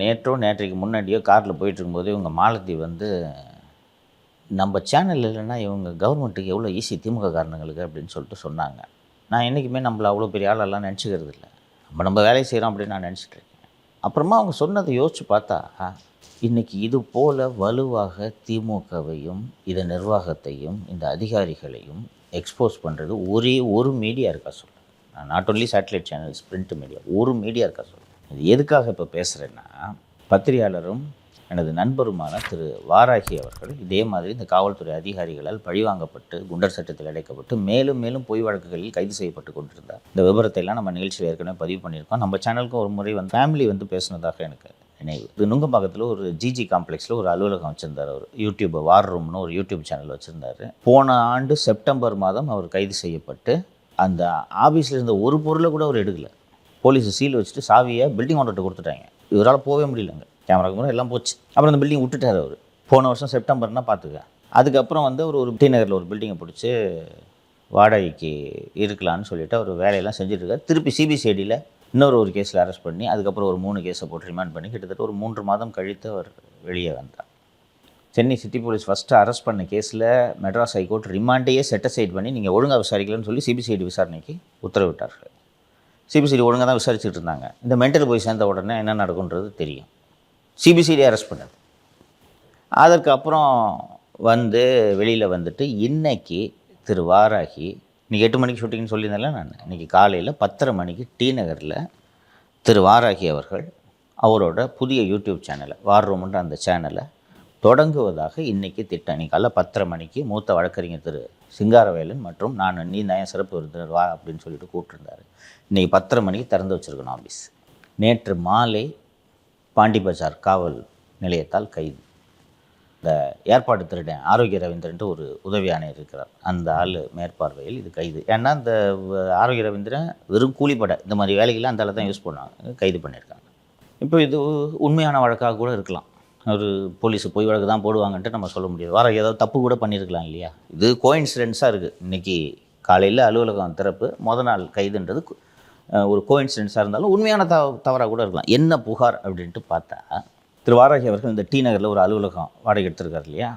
நேற்றோ நேற்றைக்கு முன்னாடியோ காரில் போயிட்டு இருக்கும்போது இவங்க மாலதி வந்து நம்ம சேனல் இல்லைன்னா இவங்க கவர்மெண்ட்டுக்கு எவ்வளோ ஈஸி திமுக காரணங்களுக்கு? அப்படின்னு சொல்லிட்டு சொன்னாங்க. நான் என்றைக்குமே நம்மளை அவ்வளோ பெரிய ஆளெல்லாம் நினச்சிக்கிறது இல்லை. நம்ம நம்ம வேலையை செய்கிறோம் அப்படின்னு நான் நினச்சிட்டு இருக்கேன். அப்புறமா அவங்க சொன்னதை யோசித்து பார்த்தா இன்றைக்கி இது போல் வலுவாக திமுகவையும் இதன் நிர்வாகத்தையும் இந்த அதிகாரிகளையும் எக்ஸ்போஸ் பண்ணுறது ஒரே ஒரு மீடியா இருக்கா சொல்ல. நான் not only satellite channels print media ஒரு மீடியா இருக்கா சொல்ல? இது எதுக்காக இப்போ பேசுகிறேன்னா பத்திரிகையாளரும் எனது நண்பருமான திரு வாராகி அவர்கள் இதே மாதிரி இந்த காவல்துறை அதிகாரிகளால் பழிவாங்கப்பட்டு குண்டர் சட்டத்தில் அடைக்கப்பட்டு மேலும் மேலும் பொய் வழக்குகளில் கைது செய்யப்பட்டு கொண்டிருந்தார். இந்த விவரத்தை எல்லாம் நம்ம நிகழ்ச்சியில் ஏற்கனவே பதிவு பண்ணியிருக்கோம். நம்ம சேனலுக்கும் ஒரு முறை வந்து ஃபேமிலி வந்து பேசுனதாக எனக்கு நினைவு. இது நுங்கம்பாக்கத்தில் ஒரு ஜிஜி காம்ப்ளெக்ஸில் ஒரு அலுவலகம் வச்சுருந்தார் அவர். யூடியூப் வார் ரூம்னு ஒரு யூடியூப் சேனல் வச்சுருந்தார். போன ஆண்டு செப்டம்பர் மாதம் அவர் கைது செய்யப்பட்டு அந்த ஆஃபீஸில் இருந்த ஒரு பொருளை கூட அவர் எடுக்கலை. போலீஸ் சீல் வச்சுட்டு சாவியை பில்டிங் ஓனர்கிட்ட கொடுத்துட்டாங்க. இவரால் போகவே முடியலங்க கேமராக்கு கேமரா எல்லாம் போச்சு. அப்புறம் அந்த பில்டிங் விட்டுட்டார் அவர். போன வருஷம் செப்டம்பர்னால் பார்த்துக்க அதுக்கப்புறம் வந்து அவர் ஒரு டி நகரில் ஒரு பில்டிங்கை பிடிச்சி வாடகைக்கு இருக்கலான்னு சொல்லிட்டு அவர் வேலையெல்லாம் செஞ்சுட்டு திருப்பி சிபிசிஐடியில் இன்னொரு ஒரு கேஸில் அரெஸ்ட் பண்ணி அதுக்கப்புறம் ஒரு மூணு கேஸை போட்டு ரிமாண்ட் பண்ணி கிட்டத்தட்ட ஒரு மூன்று மாதம் கழித்து அவர் வெளியே வந்தார். Chennai city police first arrest பண்ண கேஸில் மெட்ராஸ் ஹைகோர்ட் ரிமாண்டையே செட்டசைட் பண்ணி நீங்கள் ஒழுங்காக விசாரிக்கலன்னு சொல்லி சிபிசிஐடி விசாரணைக்கு உத்தரவிட்டார்கள். சிபிசிடி ஒழுங்காக தான் விசாரிச்சுட்டு இருந்தாங்க. இந்த மென்டல் போய் சேர்ந்த உடனே என்ன நடக்குன்றது தெரியும். சிபிசிடி அரெஸ்ட் பண்ணது. அதற்கு அப்புறம் வந்து வெளியில் வந்துட்டு இன்னைக்கு திரு வாராகி இன்றைக்கி எட்டு மணிக்கு ஷூட்டிங்னு சொல்லியிருந்தேன்ல நான். இன்றைக்கி காலையில் பத்தரை மணிக்கு டி நகரில் திரு வாராகி அவர்கள் அவரோட புதிய யூடியூப் சேனலை வார் ரூம்ன்ற அந்த சேனலை தொடங்குவதாக இன்றைக்கி திட்டம் இன்றைக்கி காலைல பத்தரை மணிக்கு மூத்த வழக்கறிஞர் திரு சிங்காரவேலன் மற்றும் நான் நீ நயம் சிறப்பு விருந்தினர் வா அப்படின்னு சொல்லிட்டு கூப்பிட்டுருந்தாரு. இன்றைக்கி பத்தரை மணிக்கு திறந்து வச்சுருக்கணும் ஆஃபீஸ் நேற்று மாலை பாண்டி பஜார் காவல் நிலையத்தால் கைது. இந்த ஏற்பாடு திருடன் ஆரோக்கிய ரவீந்திரன்ட்டு ஒரு உதவி ஆணையர் இருக்கிறார். அந்த ஆள் மேற்பார்வையில் இது கைது. ஏன்னா இந்த வ- ஆரோக்கிய ரவீந்திரன் வெறும் கூலிப்படை இந்த மாதிரி வேலைகள்லாம் அந்த ஆளை தான் யூஸ் பண்ணுவாங்க கைது பண்ணியிருக்காங்க. இப்போ இது உண்மையான வழக்காக கூட இருக்கலாம். ஒரு போலீஸ் பொய் வழக்கு தான் போடுவாங்கன்ட்டு நம்ம சொல்ல முடியாது. வர ஏதாவது தப்பு கூட பண்ணியிருக்கலாம் இல்லையா? இது கோயின்சிடென்ஸாக இருக்குது இன்றைக்கி காலையில் அலுவலகம் திறப்பு மொதல் நாள் கைதுன்றது ஒரு கோயின்சிடென்ஸாக இருந்தாலும் உண்மையான தவ தவறாக கூட இருக்கலாம். என்ன புகார் அப்படின்ட்டு பார்த்தா திரு வாராகி அவர்கள் இந்த டி நகரில் ஒரு அலுவலகம் வாடகை எடுத்திருக்கார் இல்லையா?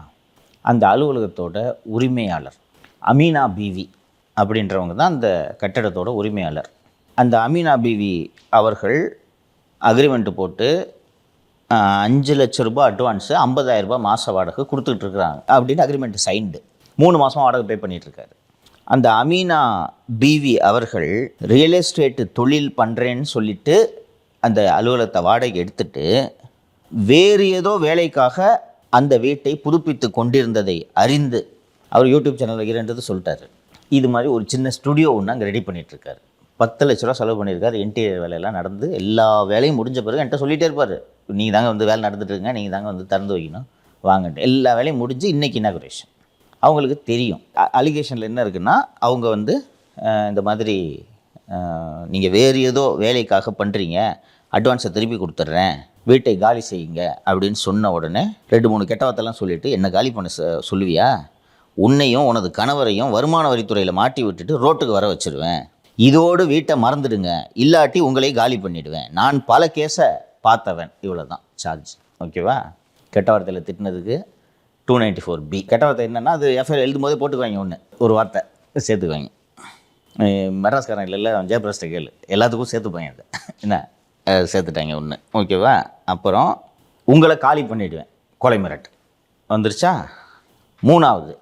அந்த அலுவலகத்தோட உரிமையாளர் அமீனா பிவி அப்படின்றவங்க தான் அந்த கட்டடத்தோட உரிமையாளர். அந்த அமீனா பிவி அவர்கள் அக்ரிமெண்ட்டு போட்டு அஞ்சு லட்ச ரூபாய் அட்வான்ஸு ஐம்பதாயிரரூபா ரூபாய் மாத வாடகை கொடுத்துட்ருக்குறாங்க அப்படின்னு அக்ரிமெண்ட் சைன்டு மூணு மாதம் வாடகை பே பண்ணிகிட்ருக்காரு அந்த அமீனா பிவி அவர்கள் ரியல் எஸ்டேட்டு தொழில் பண்ணுறேன்னு சொல்லிட்டு அந்த அலுவலகத்தை வாடகை எடுத்துட்டு வேறு ஏதோ வேலைக்காக அந்த வீட்டை புதுப்பித்து கொண்டிருந்ததை அறிந்து அவர் யூடியூப் சேனலில் இரண்டது சொல்லிட்டாரு. இது மாதிரி ஒரு சின்ன ஸ்டுடியோ ஒன்று அங்கே ரெடி பண்ணிகிட்ருக்காரு பத்து லட்ச ரூபா செலவு பண்ணியிருக்காரு. இன்டீரியர் வேலையெல்லாம் நடந்து எல்லா வேலையும் முடிஞ்ச பிறகு என்கிட்ட சொல்லிகிட்டே இருப்பார். நீங்கள் தாங்க வந்து வேலை நடந்துட்டுருக்குங்க நீங்கள் தாங்க வந்து திறந்து வைக்கணும். வாங்கன்ட்டு. எல்லா வேலையும் முடிஞ்சு இன்றைக்கி இனாகுரேஷன் அவங்களுக்கு தெரியும். அலிகேஷனில் என்ன இருக்குன்னா அவங்க வந்து இந்த மாதிரி நீங்கள் வேறு ஏதோ வேலைக்காக பண்ணுறீங்க அட்வான்ஸை திருப்பி கொடுத்துட்றேன் வீட்டை காலி செய்யுங்க அப்படின்னு சொன்ன உடனே ரெண்டு மூணு கெட்டவத்தெல்லாம் சொல்லிவிட்டு என்ன காலி பண்ண சொ- சொல்லுவியா? உன்னையும் உனது கணவரையும் வருமான வரித்துறையில் மாட்டி விட்டுட்டு ரோட்டுக்கு வர வச்சுருவேன். இதோடு வீட்டை மறந்துடுங்க. இல்லாட்டி உங்களை காலி பண்ணிவிடுவேன் நான் பல கேஸை பார்த்தவன். இவ்வளோ தான் சார்ஜ். ஓகேவா? கெட்ட வார்த்தையில் திட்டினதுக்கு டூ நைன்ட்டி ஃபோர் பி கெட்ட வார்த்தை என்னென்னா அது எஃப்ஐஆர் எழுதும் போதே போட்டுக்குவாங்க ஒன்று ஒரு வார்த்தை சேர்த்துக்குவாங்க. மெட்ராஸ்காரன் இல்லைல்ல ஜெயபிரஸ்ட கேளு. எல்லாத்துக்கும் சேர்த்துப்பாங்க அதை. என்ன? சேர்த்துட்டாங்க ஒன்று ஓகேவா அப்புறம் உங்களை காலி பண்ணிவிடுவேன் கொலை மிரட்டு. வந்துருச்சா? மூணாவது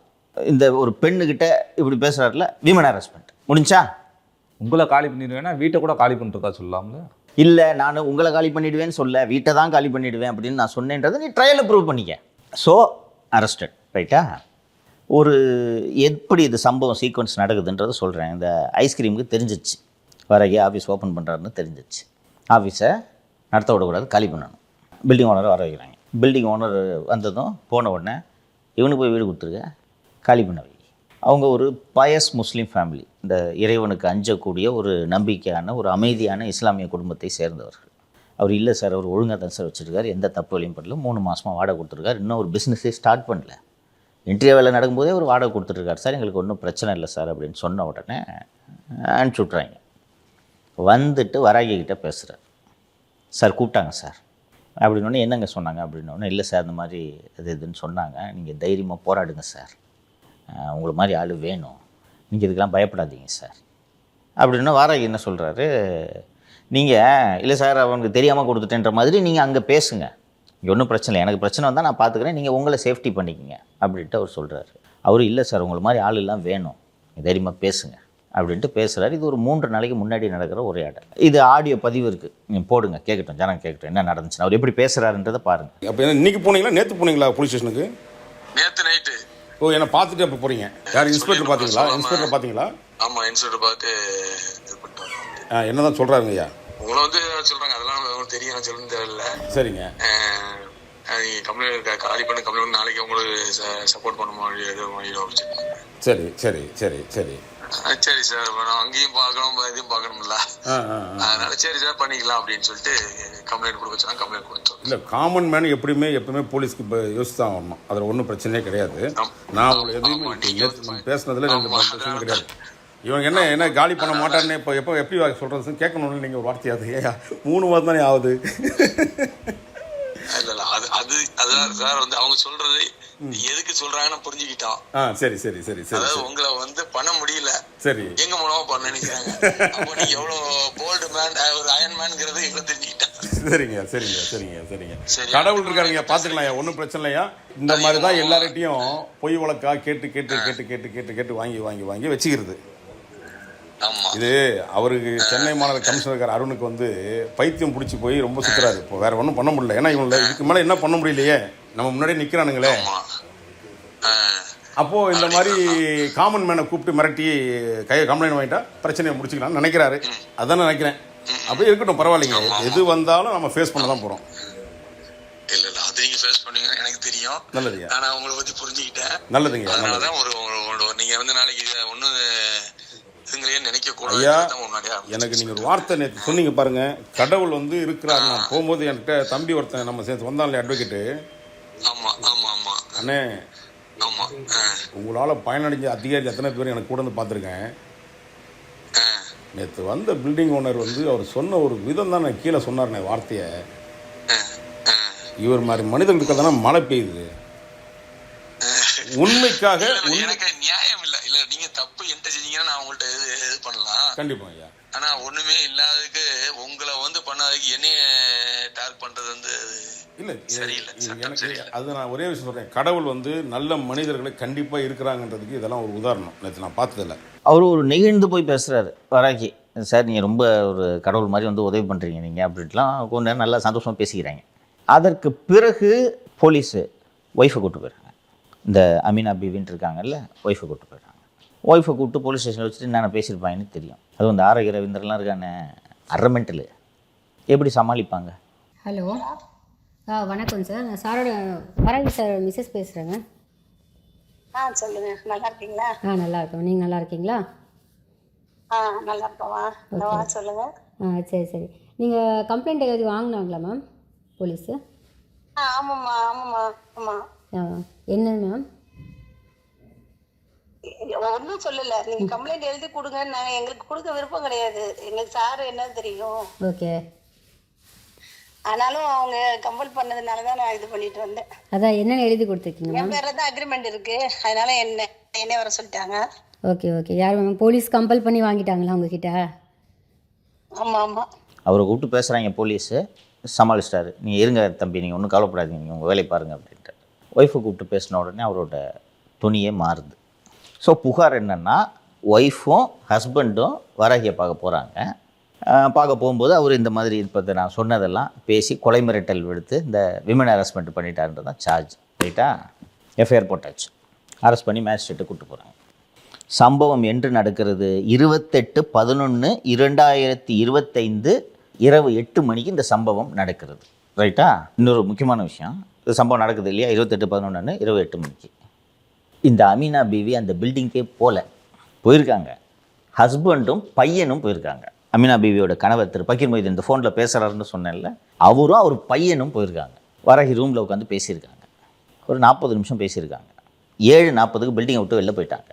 இந்த ஒரு பெண்ணுக்கிட்ட இப்படி பேசுகிறாருல விமன் ஹராஸ்மெண்ட் முடிஞ்சா? உங்களை காலி பண்ணிடுவேன்னா வீட்டை கூட காலி பண்ணிருக்கா சொல்லலாம்ல? இல்லை நான் உங்களை காலி பண்ணிடுவேன்னு சொல்ல வீட்டை தான் காலி பண்ணிடுவேன் அப்படின்னு நான் சொன்னேன்றதை நீ ட்ரையலில் ப்ரூவ் பண்ணிக்க. ஸோ அரெஸ்டட் ரைட்டா ஒரு எப்படி இது சம்பவம் சீக்வன்ஸ் நடக்குதுன்றதை சொல்கிறேன் இந்த ஐஸ்கிரீமுக்கு தெரிஞ்சிச்சு. வரகே ஆஃபீஸ் ஓப்பன் பண்ணுறாருன்னு தெரிஞ்சிச்சு. ஆஃபீஸை நடத்த விடக்கூடாது காலி பண்ணணும். பில்டிங் ஓனரை வர வைக்கிறாங்க. பில்டிங் ஓனர் வந்ததும் போன உடனே இவனுக்கு போய் வீடு கொடுத்துருக்க காலி பண்ண வை. அவங்க ஒரு பயஸ் முஸ்லீம் ஃபேமிலி இந்த இறைவனுக்கு அஞ்சக்கூடிய ஒரு நம்பிக்கையான ஒரு அமைதியான இஸ்லாமிய குடும்பத்தை சேர்ந்தவர்கள். அவர் இல்லை சார் அவர் ஒழுங்காக தான் சார் வச்சுருக்காரு. எந்த தப்பு வழியும் பண்ணல மூணு மாதமாக வாடகை கொடுத்துருக்காரு. இன்னும் ஒரு பிஸ்னஸே ஸ்டார்ட் பண்ணல. இன்டர்வியூ வேலை நடக்கும்போதே ஒரு வாடகை கொடுத்துட்ருக்காரு சார் எங்களுக்கு ஒன்றும் பிரச்சனை இல்லை சார் அப்படின்னு சொன்ன உடனே அனுப்பிச்சி விட்றாங்க வந்துட்டு வராகி கிட்டே பேசுகிறார் சார் கூப்பிட்டாங்க சார். அப்படின்னோடனே என்னங்க சொன்னாங்க? அப்படின்னோடனே இல்லை சார் இந்த மாதிரி இது இதுன்னு சொன்னாங்க. நீங்கள் தைரியமாக போராடுங்க சார். உங்களை மாதிரி ஆள் வேணும். நீங்கள் இதுக்கெல்லாம் பயப்படாதீங்க சார். அப்படின்னா வாராகி என்ன சொல்கிறாரு நீங்கள் இல்லை சார் அவனுக்கு தெரியாமல் கொடுத்துட்டேன்ற மாதிரி நீங்கள் அங்கே பேசுங்க. இங்கே ஒன்றும் பிரச்சனை இல்லை. எனக்கு பிரச்சனை வந்தால் நான் பார்த்துக்கிறேன் நீங்கள் உங்களை சேஃப்டி பண்ணிக்கங்க. அப்படின்ட்டு அவர் சொல்கிறாரு அவர் இல்லை சார் உங்களை மாதிரி ஆள் எல்லாம் வேணும். தைரியமாக பேசுங்க. அப்படின்ட்டு பேசுகிறாரு இது ஒரு மூன்று நாளைக்கு முன்னாடி நடக்கிற உரையாடல் இது ஆடியோ பதிவு இருக்குது நீங்கள் போடுங்க. கேட்கட்டும் ஜனம் கேட்கட்டும் என்ன நடந்துச்சுன்னு அவர் எப்படி பேசுகிறாருன்றதை பாருங்கள் அப்போ என்ன இன்னைக்கு போனீங்களா? நேற்று போனீங்களா போலீஸ் ஸ்டேஷனுக்கு நேத்து நைட்டு ஓ என்ன பார்த்துட்டு அப்போ போறீங்க. யார் இன்ஸ்பெக்டர் பார்த்தீங்களா இன்ஸ்பெக்டர் பார்த்தீங்களா ஆமா இன்ஸ்பெக்டர் பார்த்து ஆ, என்னதான் சொல்கிறாருங்க ஐயா உங்களை வந்து சொல்றாங்க அதெல்லாம் தெரியும் சொல்லணும் தேவையில்ல சரிங்க. கம்ப்ளைண்ட் காலி பண்ணி கம்ப்ளைண்ட் நாளைக்கு உங்களுக்கு சப்போர்ட் எதுவும் வச்சிருக்காங்க சரி சரி சரி சரி. சரி சார் அங்கேயும் பார்க்கணும் இதையும் பார்க்கணும்ல. அதனால சரி சார் பண்ணிக்கலாம் அப்படின்னு சொல்லிட்டு கம்ப்ளைண்ட் கொடுக்க சொன்னா கம்ப்ளைண்ட் கொடுத்தோம் இல்லை காமன் மேன் எப்படியுமே எப்பவுமே போலீஸ்க்கு இப்போ யோசிச்சு தான் வரணும் அதில் ஒன்றும் பிரச்சனையே கிடையாது. நான் எதுவுமே பேசுனதுல ரெண்டு கிடையாது. இவங்க என்ன என்ன காலி பண்ண மாட்டாருன்னு இப்போ எப்போ எப்படி சொல்கிறது கேட்கணும்னு நீங்கள் ஒரு வார்த்தையாது ஏயா மூணு மாதம் தானே ஆகுது. இல்ல அது அது அதுதான் சார் வந்து அவங்க சொல்றது எதுக்கு சொல்றாங்கன்னு புரிஞ்சுக்கிட்டோம் ஆ சரி சரி சரி சரி அதாவது உங்களை வந்து பண்ண முடியல. சரி. எங்க மூலமா பண்ண நினைக்கிறாங்க? அப்போ நீங்க எவ்வளவு போல்டு மேன் ஒரு அயன் மேன்ங்கிறது எங்களை தெரிஞ்சுக்கிட்டேன். சரிங்க சரிங்க சரிங்க சரிங்க. சரி. கடவுள் இருக்காருங்க பார்த்துக்கலாம் ஒன்றும் பிரச்சனை இல்லையா? இந்த மாதிரி தான் எல்லார்கிட்டையும் பொய் வழக்கா கேட்டு கேட்டு கேட்டு கேட்டு கேட்டு கேட்டு வாங்கி வாங்கி வாங்கி வச்சுக்கிறது. இது அவருக்கு சென்னை மாநகர கமிஷனர் அருணுக்கு வந்து பைத்தியம் பிடிச்சி போய் ரொம்ப சுத்துறாரு. இப்போ வேற ஒன்றும் பண்ண முடியல. ஏன்னா இவங்கள இதுக்கு மேலே என்ன பண்ண முடியலையே? நம்ம முன்னாடியே நிற்கிறானுங்களே அப்போ இந்த மாதிரி காமன் மேனை கூப்பிட்டு மிரட்டி கையை கம்ப்ளைண்ட் வாங்கிட்டா பிரச்சனையை முடிச்சுக்கலாம்னு நினைக்கிறாரு. அதான் நினைக்கிறேன். அப்படியே இருக்கட்டும் பரவாயில்லைங்க. எது வந்தாலும் நம்ம ஃபேஸ் பண்ண தான் போகிறோம் இல்ல இல்ல. அது நீங்க ஃபேஸ் பண்ணீங்கன்னு எனக்கு தெரியும். நல்லதுங்க. ஆனா உங்களை பத்தி புரிஞ்சுக்கிட்டேன். நல்லதுங்க நல்லது. அதனாலதான் ஒரு நீங்க வந்து நாளைக்கு ஒண்ணும் இதுங்களையே நினைக்க ஐயா கூடாது முன்னாடியே எனக்கு நீங்கள் ஒரு வார்த்தை நேற்று சொன்னீங்க பாருங்க. கடவுள் வந்து இருக்கிறார். நான் போகும்போது என்கிட்ட தம்பி ஒருத்தன் நம்ம சேர்த்து வந்தான் இல்லையா அட்வொகேட்டு ஆமா ஆமா ஆமா. அண்ணே. ஆமா உங்களால் பயனடைஞ்ச அதிகாரி எத்தனை பேர் எனக்கு கூட வந்து பார்த்துருக்கேன். நேற்று வந்த பில்டிங் ஓனர் வந்து அவர் சொன்ன ஒரு விதம் தான் நான் கீழே சொன்னார்ண்ணே வார்த்தையை. இவர் மாதிரி மனிதர்களுக்கு தானே மழை பெய்யுது. உண்மைக்காக இல்ல, இல்ல, உண்மை எனக்கு நியாயம் இல்ல இல்ல நீங்க செஞ்சீங்கன்னா நான் உங்கள்ட்ட இது இது பண்ணலாம். கண்டிப்பா ஐயா. ஆனா ஒண்ணுமே இல்லாததுக்கு உங்களை வந்து பண்ணாததுக்கு என்னைய டார்க் பண்றது வந்து இல்லை இது- சரியில்லை, எனக்கு. அது நான் ஒரே விஷயம் சொல்கிறேன் கடவுள் வந்து நல்ல மனிதர்களை கண்டிப்பாக இருக்கிறாங்கன்றதுக்கு இதெல்லாம் ஒரு உதாரணம். நேற்று நான் பார்த்ததில்ல. அவர் ஒரு நெகிழ்ந்து போய் பேசுகிறாரு வராக்கி சார் நீங்கள் ரொம்ப ஒரு கடவுள் மாதிரி வந்து உதவி பண்ணுறீங்க நீங்கள் அப்படின்ட்டுலாம் கொஞ்ச நேரம் நல்லா சந்தோஷமாக பேசிக்கிறாங்க. அதற்கு பிறகு போலீஸு ஒய்ஃபை கூப்பிட்டு போயிடுறாங்க. இந்த அமீனா பிவின்ட்டு இருக்காங்கல்ல ஒய்ஃபை கூப்பிட்டு போயிடுறாங்க. ஒய்ஃபை கூப்பிட்டு போலீஸ் ஸ்டேஷனில் வச்சுட்டு என்னென்ன பேசியிருப்பாங்கன்னு தெரியும். அதுவும் இந்த ஆரோக்கிய ரவீந்திரலாம் இருக்கானே அரமெண்டலு எப்படி சமாளிப்பாங்க? ஹலோ. ஆ வணக்கம் சார். நான் சாரோட வராங்க சார் மிஸ்ஸஸ் பேசுகிறேங்க ஆ சொல்லுங்க. நல்லா இருக்கீங்களா? ஆ நல்லா இருக்கோம். நீங்கள் நல்லா இருக்கீங்களா? ஆ நல்லா இருக்கோமா. வா. சொல்லுங்க. ஆ சரி சரி. நீங்கள் கம்ப்ளைண்ட் எழுதி வாங்கினாங்களா மேம் போலீஸு? ஆ ஆமாம்மா ஆமாம்மா ஆமாம் என்ன மேம் ஒன்றும் சொல்லல. நீங்க கம்ப்ளைண்ட் எழுதி கொடுங்க நாங்கள் எங்களுக்கு கொடுக்க விருப்பம் கிடையாது. எங்களுக்கு சார் என்னன்னு தெரியும்? ஓகே ஆனாலும் அவங்க கம்பல் பண்ணதுனால தான் நான் இது பண்ணிட்டு வந்தேன். அதான் என்னென்ன எழுதி கொடுத்துருக்கீங்க என் பேர்ல தான் அக்ரிமெண்ட் இருக்கு. அதனால என்ன என்ன வர சொல்லிட்டாங்க. ஓகே ஓகே யார் மேம் போலீஸ் கம்பல் பண்ணி வாங்கிட்டாங்களா உங்ககிட்ட? ஆமா ஆமா. அவரை கூப்பிட்டு பேசுகிறாங்க போலீஸு சமாளிச்சிட்டாரு. நீங்கள் இருங்க தம்பி நீங்கள் ஒன்றும் கவலைப்படாதீங்க. நீங்கள் உங்கள் வேலையை பாருங்கள் அப்படின்ட்டு ஒய்ஃபை கூப்பிட்டு பேசின உடனே அவரோட துணியே மாறுது. ஸோ புகார் என்னென்னா ஒய்ஃபும் ஹஸ்பண்டும் வராகியை பார்க்க போகிறாங்க பார்க்க போகும்போது அவர் இந்த மாதிரி இருப்பதை நான் சொன்னதெல்லாம் பேசி கொலை மிரட்டல் விடுத்து இந்த விமன் ஹராஸ்மெண்ட் பண்ணிட்டாருன்றது தான் சார்ஜ் ரைட்டா? எஃப்ஐஆர் போட்டாச்சு. அரெஸ்ட் பண்ணி மேஜிஸ்ட்ரேட்டு கூப்பிட்டு போகிறாங்க சம்பவம் என்று நடக்கிறது இருபத்தெட்டு பதினொன்று இரண்டாயிரத்தி இருபத்தைந்து இரவு எட்டு மணிக்கு இந்த சம்பவம் நடக்கிறது ரைட்டா? இன்னொரு முக்கியமான விஷயம். இந்த சம்பவம் நடக்குது இல்லையா? இருபத்தெட்டு பதினொன்று இரவு எட்டு மணிக்கு. இந்த அமீனா பீவி அந்த பில்டிங்கே போல போயிருக்காங்க. ஹஸ்பண்டும் பையனும் போயிருக்காங்க. அமீனா பீவியோட கணவர் திரு பக்கீர் மொய்தீன் இந்த ஃபோனில் பேசுகிறாருன்னு சொன்னேன்ல அவரும் அவர் பையனும் போயிருக்காங்க. வரகி ரூமில் உட்காந்து பேசியிருக்காங்க. ஒரு நாற்பது நிமிஷம் பேசியிருக்காங்க. ஏழு நாற்பதுக்கு பில்டிங்கை விட்டு வெளில போயிட்டாங்க.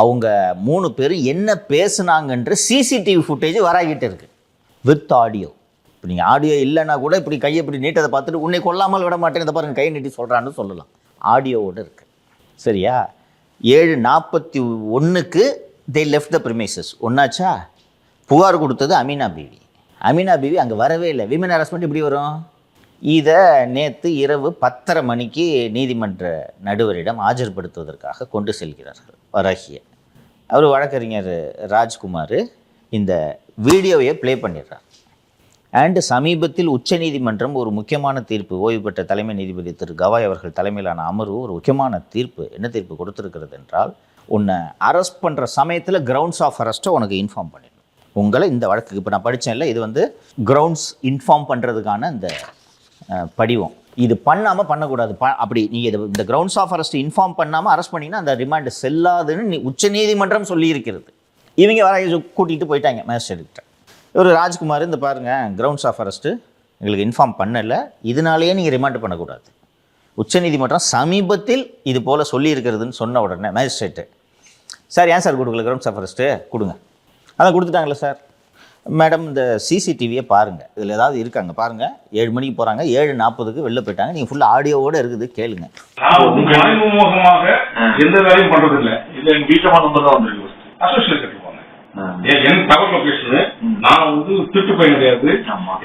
அவங்க மூணு பேரும் என்ன பேசுனாங்கன்ற சிசிடிவி ஃபுட்டேஜ் வராகிட்டு இருக்குது வித் ஆடியோ இப்போ நீங்கள் ஆடியோ இல்லைன்னா கூட இப்படி கையை இப்படி நீட்டதை பார்த்துட்டு உன்னை கொல்லாமல் விட மாட்டேன் இதை பாருங்க கையை நீட்டி சொல்கிறான்னு சொல்லலாம். ஆடியோவோடு இருக்குது சரியா? ஏழு நாற்பத்தி ஒன்றுக்கு தே லெஃப்ட் த ப்ரிமைசஸ் ஒன்னாச்சா புகார் கொடுத்தது அமீனா பீவி. அமீனா பீவி அங்கே வரவே இல்லை. விமன் ஹராஸ்மெண்ட் இப்படி வரும்? இதை நேற்று இரவு பத்தரை மணிக்கு நீதிமன்ற நடுவரிடம் ஆஜர்படுத்துவதற்காக கொண்டு செல்கிறார்கள் வராகிய. அவர் வழக்கறிஞர் ராஜ்குமார் இந்த வீடியோவை ப்ளே பண்ணிடுறார். அண்டு சமீபத்தில் உச்சநீதிமன்றம் ஒரு முக்கியமான தீர்ப்பு ஓய்வு பெற்ற தலைமை நீதிபதி திரு கவாய் அவர்கள் தலைமையிலான அமர்வு ஒரு முக்கியமான தீர்ப்பு என்ன தீர்ப்பு கொடுத்துருக்கிறது என்றால் உன்னை அரெஸ்ட் பண்ணுற சமயத்தில் கிரவுண்ட்ஸ் ஆஃப் அரெஸ்ட்டை உனக்கு இன்ஃபார்ம் பண்ணிடணும். உங்களை இந்த வழக்குக்கு இப்போ நான் படித்தேன் இல்லை இது வந்து கிரவுண்ட்ஸ் இன்ஃபார்ம் பண்ணுறதுக்கான இந்த படிவம். இது பண்ணாமல் பண்ணக்கூடாது. ப அப்படி நீங்கள் இது இந்த கிரவுண்ட்ஸ் ஆஃப் அரெஸ்ட் இன்ஃபார்ம் பண்ணாமல் அரெஸ்ட் பண்ணிங்கன்னா அந்த ரிமாண்டு செல்லாதுன்னு நீ உச்சநீதிமன்றம் சொல்லியிருக்கிறது. இவங்க வர கூட்டிகிட்டு போயிட்டாங்க மேஜிஸ்ட்ரேட் இவர் ராஜ்குமார் இந்த பாருங்கள் கிரவுண்ட்ஸ் ஆஃப் அரெஸ்ட்டு எங்களுக்கு இன்ஃபார்ம் பண்ணலை. இதனாலேயே நீங்கள் ரிமாண்ட் பண்ணக்கூடாது. உச்சநீதிமன்றம் சமீபத்தில் இது போல் சொல்லியிருக்கிறதுன்னு சொன்ன உடனே மேஜிஸ்ட்ரேட்டு சார் ஏன் சார் கொடுக்கல? கிரவுண்ட்ஸ் ஆஃப் அரெஸ்ட்டு கொடுங்க. அதான் கொடுத்துட்டாங்களே சார். மேடம் இந்த சிசிடிவியை பாருங்கள் இதில் ஏதாவது இருக்காங்க பாருங்கள் ஏழு மணிக்கு போகிறாங்க ஏழு நாற்பதுக்கு வெளில போயிட்டாங்க. நீங்கள் ஃபுல்லாக ஆடியோவோடு இருக்குது கேளுங்க. எந்த வேலையும் பண்றது இல்ல இது எங்க வீட்டமா நம்பர் தான் வந்திருக்கு என் தகவல் லொகேஷனு நான் வந்து திட்டு பையன் கிடையாது.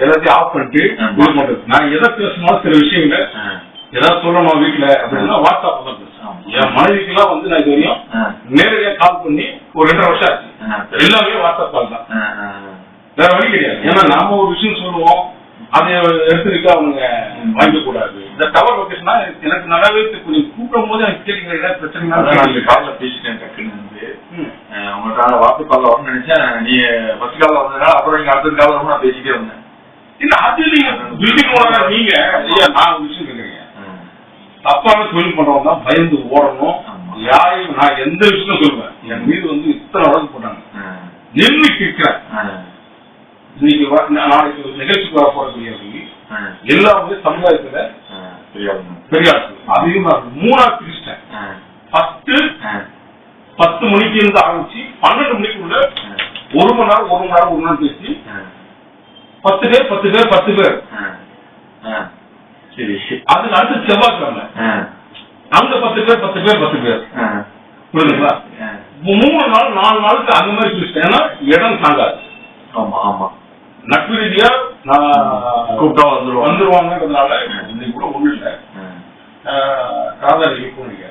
எல்லாத்தையும் ஆஃப் பண்ணிட்டு. இது பண்றது நான் எதை பேசணும் சில விஷயங்கள ஏதாவது சொல்லணும் வீட்டுல அப்படின்னா வாட்ஸ்அப் தான் பேசுறேன். என் மனைவிக்கு எல்லாம் வந்து நான் இது வரையும் நேரடியா கால் பண்ணி ஒரு ரெண்டரை வருஷம் ஆச்சு. எல்லாமே வாட்ஸ்அப் கால் தான். வேற வழி கிடையாது. ஏன்னா நாம ஒரு விஷயம் சொல்லுவோம். அதை எடுத்துக்கிட்டு அவங்க வாங்கிக்க கூடாது இந்த டவர் லொகேஷனா எனக்கு நல்லாவே. நீங்க கூப்பிடும் போது எனக்கு கேட்கிற பிரச்சனை கால்ல பேசிட்டேன் டக்குன்னு வந்து. உங்கள்ட்ட வாட்ஸ்அப் கால்ல வரணும்னு நினைச்சேன். நீ ஃபர்ஸ்ட் கால்ல வந்ததுனால அப்புறம் நீங்க அடுத்த கால் வரும் நான் பேசிட்டே வந்தேன். இல்ல அது நீங்க விஷயம் போனா நீங்க நான் ஒரு விஷயம் கேக்குறேன் தப்பான தொழில் பண்றவங்க தான் பயந்து ஓடணும். யாரையும் நான் எந்த விஷயம் சொல்லுவேன் என் மீது வந்து இத்தனை வழக்கு போட்டாங்க. நின்று கேட்கிறேன். இன்னைக்கு நாளைக்கு ஒரு நிகழ்ச்சிக்கு வர போறதுக்கு எல்லாமே சமுதாயத்துல தெரியாது பெரிய ஆட்கள் அதையும் நான் மூணா பிரிச்சிட்டேன் ஃபர்ஸ்ட் பத்து மணிக்கு இருந்து ஆரம்பிச்சு பன்னெண்டு மணிக்குள்ள ஒரு மணி நேரம் ஒரு மணி நேரம் ஒரு நேரம் பேசி பத்து பேர் பத்து பேர் பத்து பேர். சரி. அதுக்கு அடுத்து செவ்வாய்க்கிழமை. அங்க பத்து பேர் பத்து பேர் பத்து பேர். புரியுதுங்களா? மூணு நாள் நாலு நாளுக்கு அந்த மாதிரி பிரிச்சிட்டேன் ஏன்னா இடம் தாங்காது. ஆமா ஆமா. நட்பு ரீதியா கூப்பிட்டா வந்துருவாங்க. வந்துருவாங்கன்றதுனால இன்னைக்கு கூட ஒண்ணு இல்ல. ராதாரி போனீங்க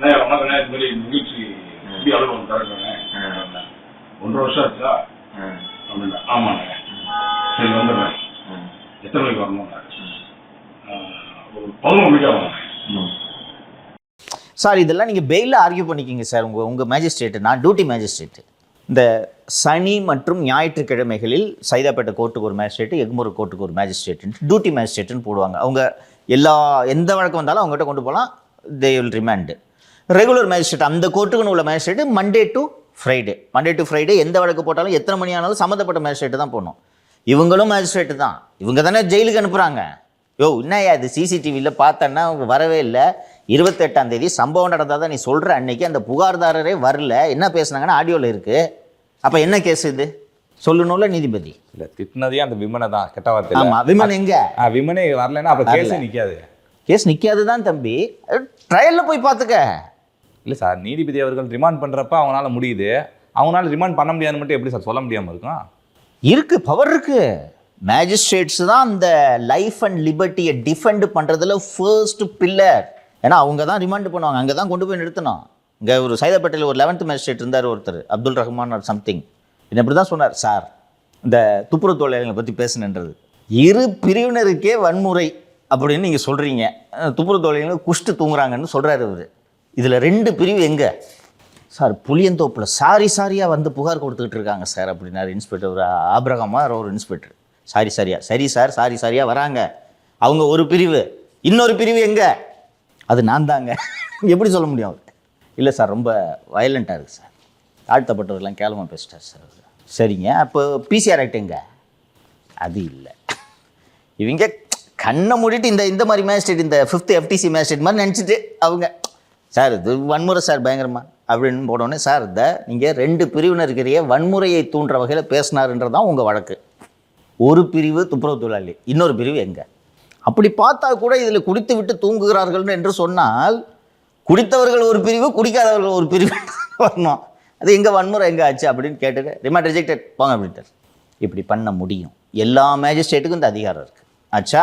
நான் வணக்கம் நான் இது மாதிரி நிகழ்ச்சி இப்படி அலுவலகம் திறக்கிறேன் ஒன்றரை வருஷம் ஆச்சா அப்படின்னா. ஆமாண்ணே சரி வந்துடுறேன். எத்தனை மணிக்கு வரணும்? ஒரு பதினொரு மணிக்கா வரணும். சார் இதெல்லாம் நீங்கள் பெயிலில் ஆர்கியூ பண்ணிக்கிங்க சார். உங்கள் உங்கள் மேஜிஸ்ட்ரேட்டு நான் டியூட்டி மேஜிஸ்ட்ரேட்டு இந்த சனி மற்றும் ஞாயிற்றுக்கிழமைகளில் சைதாப்பேட்டை கோர்ட்டுக்கு ஒரு மேஜிஸ்ட்ரேட்டு எக்மூர் கோர்ட்டுக்கு ஒரு மேஜிஸ்ட்ரேட்டு டியூட்டி மேஜிஸ்ட்ரேட்டுன்னு போடுவாங்க. அவங்க எல்லா எந்த வழக்கம் வந்தாலும் அவங்ககிட்ட கொண்டு போகலாம். They will remand regular magistrate அந்த கோர்ட்டுக்குன்னு உள்ள magistrate Monday to Friday Monday to Friday எந்த வழக்கு போட்டாலும் எத்தனை மணி ஆனாலும் சம்மந்தப்பட்ட மேஜிஸ்ட்ரேட்டு தான் போகணும் இவங்களும் மேஜிஸ்ட்ரேட்டு தான். இவங்க தானே ஜெயிலுக்கு அனுப்புகிறாங்க யோ என்னையா இது? சிசிடிவியில் பார்த்தேன்னா அவங்க வரவே இல்லை. இருபத்தெட்டாம் தேதி சம்பவம் நடந்தால் தான் நீ சொல்கிற அன்னைக்கு அந்த புகார்தாரரே வரல. என்ன பேசுனாங்கன்னா ஆடியோவில் இருக்குது அப்போ என்ன கேஸ் இது? சொல்லணும்ல நீதிபதி. இல்ல திட்டினதே அந்த விமனை தான் கெட்ட வார்த்தை ஆமாம் விமன் எங்க? விமனே வரலைன்னா அப்ப கேஸே நிக்காது. கேஸ் நிற்காது தான் தம்பி. ட்ரையலில் போய் பார்த்துக்க இல்ல சார் நீதிபதி அவர்கள் ரிமாண்ட் பண்றப்ப அவங்களால முடியுது. அவங்களால ரிமாண்ட் பண்ண முடியாதுன்னு மட்டும் எப்படி சார் சொல்ல முடியாம இருக்கும்? இருக்கு பவர் இருக்கு. மேஜிஸ்ட்ரேட்ஸ் தான் அந்த லைஃப் அண்ட் லிபர்ட்டியை டிஃபெண்ட் பண்ணுறதுல ஃபர்ஸ்ட் பில்லர் ஏன்னா அவங்க தான் ரிமாண்ட் பண்ணுவாங்க. அங்கே தான் கொண்டு போய் நிறுத்தணும். இங்கே ஒரு சைதாப்பேட்டையில் ஒரு லெவன்த் மேஜிஸ்ட்ரேட் இருந்தார் ஒருத்தர் அப்துல் ரஹ்மான் ஆர் சம்திங் என்ன இப்படி தான் சொன்னார் சார் இந்த துப்புரவு தொழிலாளர்களை பற்றி பேசுனன்றது. இரு பிரிவினருக்கே வன்முறை அப்படின்னு நீங்கள் சொல்கிறீங்க துப்புரவு தொழிலாளர்கள் குஷ்டு தூங்குறாங்கன்னு சொல்கிறாரு இவர். இதில் ரெண்டு பிரிவு எங்கே? சார் புளியந்தோப்பில் சாரி சாரியாக வந்து புகார் கொடுத்துக்கிட்டு இருக்காங்க சார் அப்படின்னாரு இன்ஸ்பெக்டர் ஒரு ஆபிரகமாக ஒரு இன்ஸ்பெக்டர் சாரி சாரியா. சரி சார் சாரி சாரியாக வராங்க. அவங்க ஒரு பிரிவு. இன்னொரு பிரிவு எங்கே? அது நான் தாங்க. எப்படி சொல்ல முடியும் அவர்? இல்லை சார் ரொம்ப வயலண்ட்டாக இருக்குது சார். தாழ்த்தப்பட்டவர்கள்லாம் கேவலமாக பேசிட்டார் சார் சரிங்க அப்போ பிசிஆர் ஆக்ட் எங்க? அது இல்லை. இவங்க கண்ணை மூடிட்டு இந்த இந்த மாதிரி மேஜிஸ்ட்ரேட் இந்த ஃபிஃப்த் எஃப்டிசி மேஜிஸ்ட்ரேட் மாதிரி நினச்சிட்டு அவங்க சார் இது வன்முறை சார் பயங்கரமாக அப்படின்னு போனோடனே சார் இந்த நீங்கள் ரெண்டு பிரிவினர் வன்முறையை தூண்டுற வகையில் பேசினாருன்றது தான் உங்கள் வழக்கு. ஒரு பிரிவு துப்புரவு தொழிலாளி இன்னொரு பிரிவு எங்கே? அப்படி பார்த்தா கூட இதில் குடித்து விட்டு தூங்குகிறார்கள் என்று சொன்னால் குடித்தவர்கள் ஒரு பிரிவு குடிக்காதவர்கள் ஒரு பிரிவு வரணும். அது எங்கே வன்முறை எங்கே ஆச்சு அப்படின்னு கேட்டுட்டு ரிமாண்ட் ரிஜெக்டட் போங்க அப்படின்ட்டு இப்படி பண்ண முடியும். எல்லா மேஜிஸ்ட்ரேட்டுக்கும் இந்த அதிகாரம் இருக்குது ஆச்சா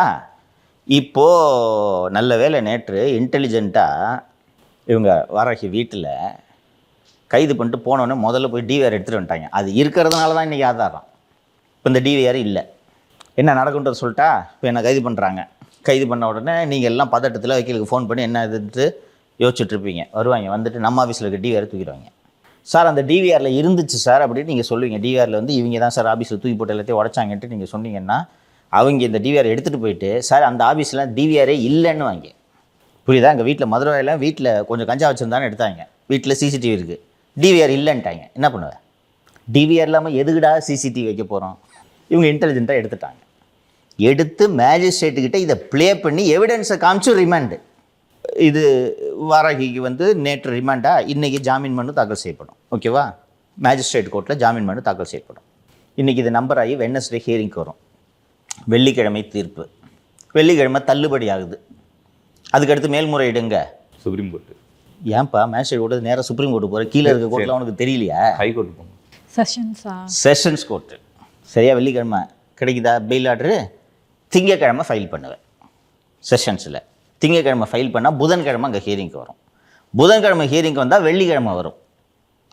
இப்போது நல்ல வேளை நேற்று இன்டெலிஜென்ட்டாக இவங்க வரகி வீட்டில் கைது பண்ணிட்டு போனோடனே முதல்ல போய் டிவிஆர் எடுத்துகிட்டு வந்துட்டாங்க. அது இருக்கிறதுனால தான் இன்றைக்கி ஆதாரம். இப்போ இந்த டிவிஆர் இல்லை. என்ன நடக்குன்றது சொல்லிட்டா இப்போ என்னை கைது பண்ணுறாங்க கைது பண்ண உடனே நீங்கள் எல்லாம் பதட்டத்தில் வக்கீலுக்கு ஃபோன் பண்ணி என்ன இதுன்ட்டு யோசிச்சுட்ருப்பீங்க. வருவாங்க வந்துட்டு நம்ம ஆஃபீஸில் இருக்க டிவிஆர் தூக்கிடுவாங்க. சார் அந்த டிவிஆரில் இருந்துச்சு சார் அப்படின்னு நீங்கள் சொல்லுவீங்க. டிவிஆரில் வந்து இவங்க தான் சார் ஆஃபீஸில் தூக்கி போட்டு எல்லாத்தையும் உடச்சாங்கன்ட்டு நீங்கள் சொன்னீங்கன்னா அவங்க இந்த டிவிஆர் எடுத்துகிட்டு போயிட்டு சார் அந்த ஆஃபீஸில் டிவிஆரே இல்லைன்னு வாங்க புரியுதா? எங்கள் வீட்டில் மதுரையில் வீட்டில் கொஞ்சம் கஞ்சா வச்சுருந்தான்னு எடுத்தாங்க. வீட்டில் சிசிடிவி இருக்குது டிவிஆர் இல்லைன்ட்டாங்க. என்ன பண்ணுவேன் டிவிஆர் இல்லாமல் எதுக்குடா சிசிடிவி வைக்க போகிறோம் இவங்க இன்டெலிஜென்ட்டாக எடுத்துட்டாங்க. எடுத்து மேஜிஸ்ட்ரேட்டுக்கிட்ட இதை ப்ளே பண்ணி எவிடன்ஸை காமிச்சு ரிமாண்டு இது வாராகிக்கு வந்து நேற்று ரிமாண்டா இன்றைக்கி ஜாமீன் மனு தாக்கல் செய்யப்படும். ஓகேவா மேஜிஸ்ட்ரேட் கோர்ட்டில் ஜாமீன் மனு தாக்கல் செய்யப்படும். இன்றைக்கி இது நம்பர் ஆகி வெட்னஸ்டே ஹியரிங்க்கு வரும். வெள்ளிக்கிழமை தீர்ப்பு. வெள்ளிக்கிழமை தள்ளுபடி ஆகுது. அதுக்கடுத்து மேல்முறையீடுங்க சுப்ரீம் கோர்ட்டு ஏன்பா மேஜிஸ்ட்ரேட் கோர்ட்டு நேராக சுப்ரீம் கோர்ட்டு போகிற கீழே இருக்க கோர்ட்டில் உனக்கு தெரியலையா? ஹைகோர்ட் போகணும் செஷன்ஸா செஷன்ஸ் கோர்ட்டு சரியா? வெள்ளிக்கிழமை. கிடைக்குதா? பெயில் ஆர்டரு திங்கக்கிழமை ஃபைல் பண்ணுவேன். செஷன்ஸில் திங்கக்கிழமை ஃபைல் பண்ணால் புதன்கிழமை அங்கே ஹியரிங்க்கு வரும். புதன்கிழமை ஹியரிங்க்கு வந்தால் வெள்ளிக்கிழமை வரும்.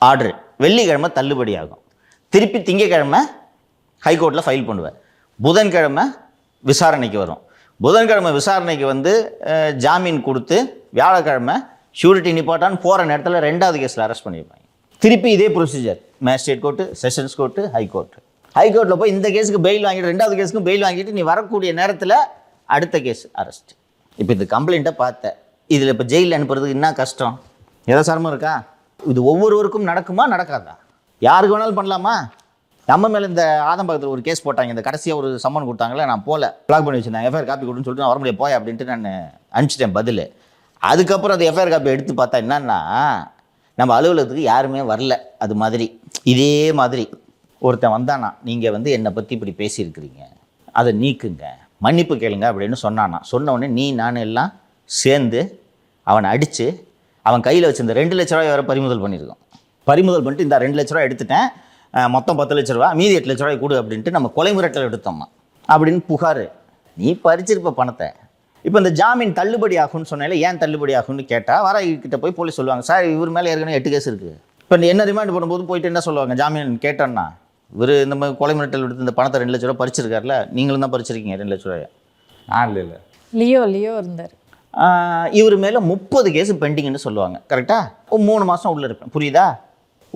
ஆர்டரு வெள்ளிக்கிழமை தள்ளுபடி ஆகும். திருப்பி திங்கக்கிழமை ஹைகோர்ட்டில் ஃபைல் பண்ணுவேன். புதன்கிழமை விசாரணைக்கு வரும். புதன்கிழமை விசாரணைக்கு வந்து ஜாமீன் கொடுத்து வியாழக்கிழமை ஷூரிட்டி நிப்பாட்டான்னு போகிற நேரத்தில் ரெண்டாவது கேஸில் அரெஸ்ட் பண்ணியிருப்பாங்க திருப்பி இதே procedure magistrate court sessions court high court ஹைகோர்ட்டில் போய் இந்த கேஸுக்கு பெயில் வாங்கிட்டு ரெண்டாவது கேஸுக்கும் பெயில் வாங்கிட்டு நீ வரக்கூடிய நேரத்தில் அடுத்த கேஸ் அரெஸ்ட் இப்போ இந்த கம்ப்ளைண்ட்டை பார்த்தேன். இதில் இப்போ ஜெயிலில் அனுப்புறதுக்கு என்ன கஷ்டம்? ஏதோ சிரமம் இருக்கா? இது ஒவ்வொருவருக்கும் நடக்குமா நடக்காதா? யாருக்கு வேணாலும் பண்ணலாமா? நம்ம மேலே இந்த ஆதம்பாக்கத்தில் ஒரு கேஸ் போட்டாங்க. இந்த கடைசியாக ஒரு சம்மன் கொடுத்தாங்களே நான் போகல பிளாக் பண்ணி வச்சுருந்தேன் எஃப்ஐஆர் காப்பி கொடுன்னு சொல்லிட்டு நான் வர முடியாது போய் அப்படின்ட்டு நான் அனுப்பிச்சிட்டேன் பதில். அதுக்கப்புறம் அந்த எஃப்ஐஆர் காப்பி எடுத்து பார்த்தா என்னன்னா நம்ம அலுவலகத்துக்கு யாருமே வரல. அது மாதிரி. இதே மாதிரி. ஒருத்தன் வந்தானா நீங்கள் வந்து என்னை பற்றி இப்படி பேசியிருக்கிறீங்க. அதை நீக்குங்க. மன்னிப்பு கேளுங்க அப்படின்னு சொன்னானா சொன்ன உடனே நீ நான் எல்லாம் சேர்ந்து அவனை அடித்து அவன் கையில் வச்சிருந்த ரெண்டு லட்ச ரூபாய் வரை பறிமுதல் பண்ணியிருக்கோம். பறிமுதல் பண்ணிட்டு இந்த ரெண்டு லட்ச ரூபாய் எடுத்துட்டேன். மொத்தம் பத்து லட்ச ரூபா மீதி எட்டு லட்ச ரூபாய் கொடு அப்படின்ட்டு நம்ம கொலை மிரட்டல் எடுத்தோம்மா அப்படின்னு புகார். நீ பறிச்சிருப்ப பணத்தை. இப்போ இந்த ஜாமீன் தள்ளுபடி ஆகும்னு சொன்னால ஏன் தள்ளுபடி ஆகும்னு கேட்டால் வர கிட்ட போய் போலீஸ் சொல்லுவாங்க. சார் இவர் மேலே ஏற்கனவே எட்டு கேஸ் இருக்குது இப்போ என்ன ரிமாண்ட் பண்ணும்போது போயிட்டு என்ன சொல்லுவாங்க? ஜாமீன் கேட்டோன்னா? இவர் இந்த மாதிரி கொலை மிரட்டல் எடுத்து இந்த பணத்தை ரெண்டு லட்ச ரூபா பறிச்சிருக்காருல நீங்களும் தான் பறிச்சிருக்கீங்க ரெண்டு லட்ச ரூபாய்? ஆ இல்லை இல்லை. லியோ லியோ இருந்தார். இவர் மேலே முப்பது கேஸ் பெண்டிங்னு சொல்லுவாங்க. கரெக்டாக மூணு மாதம் உள்ளே இருப்பேன். புரியுதா?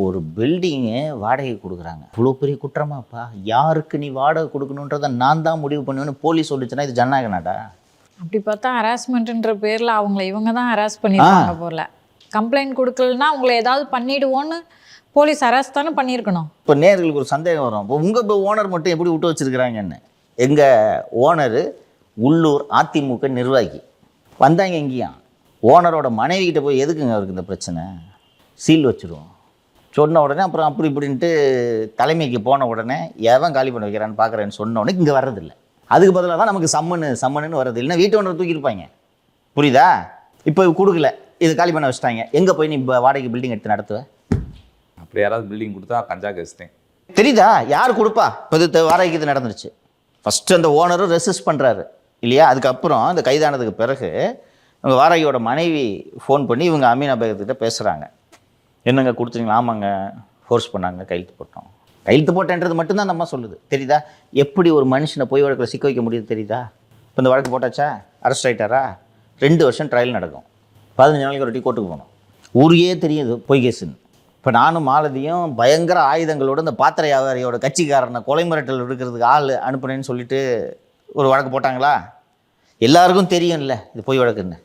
ஒரு பில்டிங்கு வாடகை கொடுக்குறாங்க. இவ்வளோ பெரிய குற்றமாப்பா? யாருக்கு நீ வாடகை கொடுக்கணுன்றதை நான் தான் முடிவு பண்ணுவேன்னு போலீஸ் சொல்லிச்சுன்னா இது ஜனநாயக நாடா? அப்படி பார்த்தா ஹராஸ்மெண்ட்ன்ற பேரில் அவங்கள இவங்க தான் ஹராஸ் பண்ணியிருப்பாங்க போல. கம்ப்ளைண்ட் கொடுக்கலன்னா அவங்கள ஏதாவது பண்ணிடுவோன்னு போலீஸ் அரெஸ்ட் தானே பண்ணியிருக்கணும். இப்போ நேர்களுக்கு ஒரு சந்தேகம் வரும். இப்போ உங்கள் இப்போ ஓனர் மட்டும் எப்படி விட்டு வச்சிருக்கிறாங்கன்னு? எங்கள் ஓனரு உள்ளூர் அதிமுக நிர்வாகி. வந்தாங்க எங்கேயும் ஓனரோட மனைவி கிட்ட போய் எதுக்குங்க அவருக்கு இந்த பிரச்சனை? சீல் வச்சுருவோம். சொன்ன உடனே அப்புறம் அப்படி இப்படின்ட்டு தலைமைக்கு போன உடனே எவன் காலி பண்ண வைக்கிறான்னு பார்க்குறேன்னு சொன்ன உடனே இங்கே வர்றதில்ல. அதுக்கு பதிலாக தான் நமக்கு சம்மனு சம்மனுன்னு வர்றது. இல்லைன்னா வீட்டு ஓனர் தூக்கியிருப்பாங்க. புரியுதா? இப்போ கொடுக்கல. இது காலி பண்ண வச்சுட்டாங்க. எங்கே போய் நீ வாடகை வாடகைக்கு பில்டிங் எடுத்து நடத்துவேன் அப்படி யாராவது பில்டிங் கொடுத்தா கஞ்சா கேஸ்தேன் தெரியுதா? யார் கொடுப்பா? இப்போ இது வாடகைக்கு இது நடந்துருச்சு. ஃபஸ்ட்டு அந்த ஓனரும் ரெசிஸ்ட் பண்ணுறாரு இல்லையா? அதுக்கப்புறம் இந்த கைதானதுக்கு பிறகு இவங்க வாடகையோட மனைவி ஃபோன் பண்ணி இவங்க அமீனா பேகத்துக்கிட்ட பேசுகிறாங்க என்னங்க கொடுத்தீங்களா? ஆமாங்க. ஃபோர்ஸ் பண்ணாங்க. கையெழுத்து போட்டோம். கையெழுத்து போட்டேன்றது மட்டும்தான் அந்த அம்மா சொல்லுது. தெரியுதா? எப்படி ஒரு மனுஷனை பொய் வழக்கில் சிக்க வைக்க முடியுது தெரியுதா? இப்போ இந்த வழக்கு போட்டாச்சா? அரெஸ்ட் ஆகிட்டாரா ரெண்டு வருஷம் ட்ரையல் நடக்கும். பதினஞ்சு நாளைக்கு ஒரு வாட்டி கோர்ட்டுக்கு போகணும். ஊருக்கே தெரியுது பொய் கேஸுன்னு இப்போ நானும் மாலதியும் பயங்கர ஆயுதங்களோட இந்த பாத்திர வியாபாரியோட கட்சிக்காரனை கொலை மிரட்டல் இருக்கிறதுக்கு ஆள் அனுப்புனேன்னு சொல்லிட்டு ஒரு வழக்கு போட்டாங்களா? எல்லாருக்கும் தெரியும்ல இது பொய் வழக்குன்னு.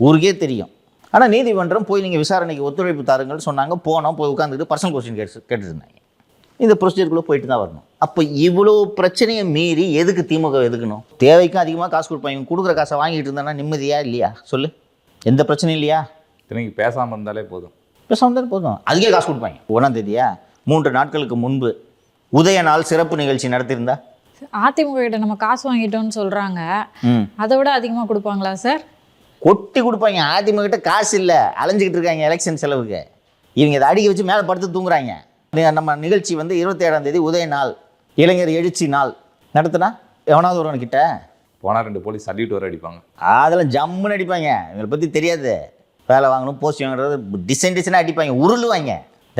ஊருக்கே தெரியும். ஆனால் நீதிமன்றம் போய் நீங்கள் விசாரணைக்கு ஒத்துழைப்பு தாருங்கள்னு சொன்னாங்க. போனோம் போய் உட்காந்துட்டு பர்சனல் கொஸ்டின் கேட்டு கேட்டுருந்தாங்க இந்த ப்ரொசீஜருக்குள்ளே போயிட்டு தான் வரணும். அப்போ இவ்வளோ பிரச்சனையை மீறி எதுக்கு திமுக எதுக்கணும்? தேவைக்கும் அதிகமாக காசு கொடுப்பாங்க இவங்க கொடுக்குற காசை வாங்கிட்டு இருந்தானா நிம்மதியா இல்லையா? சொல்லு. எந்த பிரச்சனையும் இல்லையா? இத்தனைக்கு பேசாமல் இருந்தாலே போதும். பேசாமல் போதும். அதுக்கே காசு கொடுப்பாங்க. ஒன்றாம் தேதியா? மூன்று நாட்களுக்கு முன்பு. உதய நாள் சிறப்பு நிகழ்ச்சி நடத்தியிருந்தா அதிமுக கிட்ட நம்ம காசு வாங்கிட்டோம்னு சொல்றாங்க. ம். அதை விட அதிகமாக கொடுப்பாங்களா சார்? கொட்டி கொடுப்பாங்க. அதிமுக கிட்ட காசு இல்லை. அலைஞ்சிக்கிட்டு இருக்காங்க எலெக்ஷன் செலவுக்கு. இவங்க இதை அடிக்க வச்சு மேலே படுத்து தூங்குறாங்க. நம்ம நிகழ்ச்சி வந்து இருபத்தேழாம் தேதி உதய நாள் இளைஞர் எழுச்சி நாள் நடத்துனா? எவனாவது ஒருவன் கிட்ட? போனா ரெண்டு போலீஸ் சல்யூட் வர அடிப்பாங்க. அதெல்லாம் ஜம்முன்னு அடிப்பாங்க. இவங்களை பற்றி தெரியாது. வேலை வாங்கணும் போஸ்ட் வாங்குறது டிசைன் டிசைனாக அடிப்பாங்க. உருளுவாங்க.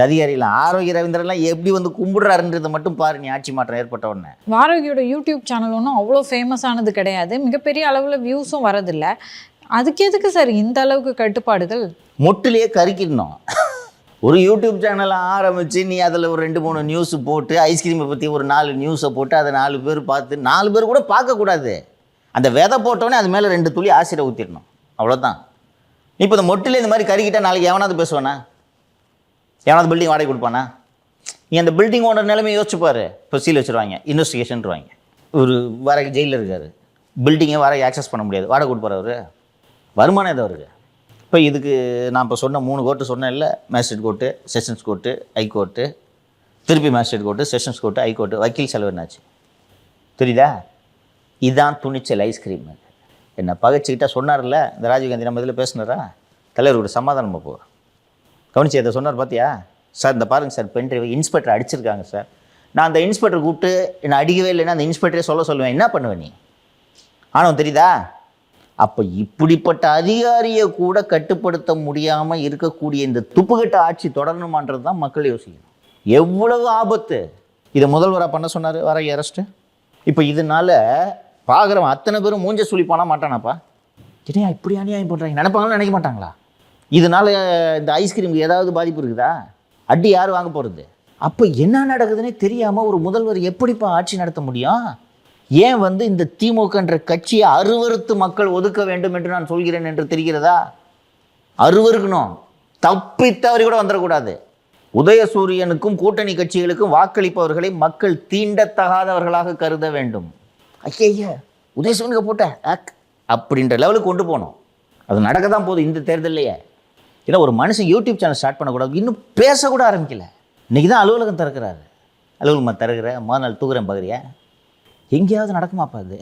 அதிகாரிலாம் ஆரோக்கிய ரவீந்திரன்லாம் எப்படி வந்து கும்பிடுறாருன்றதை மட்டும் பாரு நீ ஆட்சி மாற்றம் ஏற்பட்ட உடனே. வாரகியோட யூடியூப் சேனல் ஒன்றும் அவ்வளோ ஃபேமஸானது கிடையாது. மிகப்பெரிய அளவில் வியூஸும் வரதில்லை. அதுக்கு எதுக்கு சார் இந்த அளவுக்கு கட்டுப்பாடுகள்? மொட்டிலேயே கருக்கிடணும். ஒரு யூடியூப் சேனலை ஆரம்பித்து நீ அதில் ஒரு ரெண்டு மூணு நியூஸ் போட்டு ஐஸ்கிரீமை பற்றி ஒரு நாலு நியூஸை போட்டு அதை நாலு பேர் பார்த்து நாலு பேர் கூட பார்க்கக்கூடாது. அந்த விதை போட்டோடனே அது மேலே ரெண்டு துளி ஆசிரியர் ஊற்றிடணும் அவ்வளோதான் இப்போ இந்த மொட்டிலே இந்த மாதிரி கறிக்கிட்டால் நாளைக்கு எவனாவது பேசுவானா? எவனாவது பில்டிங் வாடகை கொடுப்பானா? நீ அந்த பில்டிங் ஓனர் நிலைமை யோசிச்சுப்பார் இப்போ சீல் வச்சுருவாங்க இன்வெஸ்டிகேஷன்வாங்க ஒரு வாடகை ஜெயிலில் இருக்கார். பில்டிங்கை வாடகை ஆக்சஸ் பண்ண முடியாது. வாடகை கொடுப்பாரு அவர். வருமானம் எது அவருக்கு? இப்போ இதுக்கு நான் இப்போ சொன்ன மூணு கோர்ட்டு சொன்னேன்ல magistrate court sessions court high court திருப்பி magistrate court sessions court high court வக்கீல் செலவு என்னாச்சு? தெரியுதா? இதுதான் துணிச்சல் ஐஸ்கிரீம். என்னை பகைச்சிக்கிட்டா சொன்னார்ல? இந்த ராஜீவ்காந்தி நம்ம இதில் பேசினாரா? தலைவரோட சமாதானம் போ கவனிச்சு இதை சொன்னார் பார்த்தியா சார் இந்த பாருங்கள் சார் பென் டிரைவர் இன்ஸ்பெக்டர் அடிச்சிருக்காங்க சார். நான் அந்த இன்ஸ்பெக்டர் கூப்பிட்டு என்னை அடிக்கவே இல்லைன்னா அந்த இன்ஸ்பெக்டரே சொல்ல சொல்லுவேன். என்ன பண்ணுவேன் நீ? ஆனவன் தெரியுதா? அப்போ இப்படிப்பட்ட அதிகாரியை கூட கட்டுப்படுத்த முடியாமல் இருக்கக்கூடிய இந்த துப்புக்கட்ட ஆட்சி தொடரணுமான்றது தான் மக்கள் யோசிக்கணும். எவ்வளவு ஆபத்து? இதை முதல்வராக பண்ண சொன்னார் வர அரெஸ்ட்டு இப்போ இதனால பார்க்குறவன் அத்தனை பேரும் மூஞ்ச சுழிப்பானா மாட்டானாப்பா? என்னையா இப்படி அநியாயம் பண்ணுறாங்க நினைப்பாங்களா நினைக்க மாட்டாங்களா? இதனால இந்த ஐஸ்கிரீமுக்கு ஏதாவது பாதிப்பு இருக்குதா? அடி யார் வாங்க போகிறது அப்போ என்ன நடக்குதுன்னே தெரியாமல் ஒரு முதல்வர் எப்படிப்பா ஆட்சி நடத்த முடியும்? ஏன் வந்து இந்த திமுகன்ற கட்சியை அருவருத்து மக்கள் ஒதுக்க வேண்டும் என்று நான் சொல்கிறேன் என்று தெரிகிறதா? அருவருக்கணும் தப்பி தவறி கூட வந்துடக்கூடாது. உதயசூரியனுக்கும் கூட்டணி கட்சிகளுக்கும் வாக்களிப்பவர்களை மக்கள் தீண்டத்தகாதவர்களாக கருத வேண்டும். ஐயா உதயசூரியனுக்கு போட்ட ஆக். அப்படின்ற லெவலுக்கு கொண்டு போகணும் அது நடக்க தான் போகுது இந்த தேர்தல்லையே. ஏன்னா ஒரு மனுஷன் யூடியூப் சேனல் ஸ்டார்ட் பண்ணக்கூடாது. இன்னும் பேசக்கூட ஆரம்பிக்கல. இன்றைக்கி தான் அலுவலகம் திறக்கிறாரு. அலுவலகம் திறக்கிற மறுநாள் நாள் தூக்குறேன் பகுதியை எங்கேயாவது நடக்குமாப்பா அது?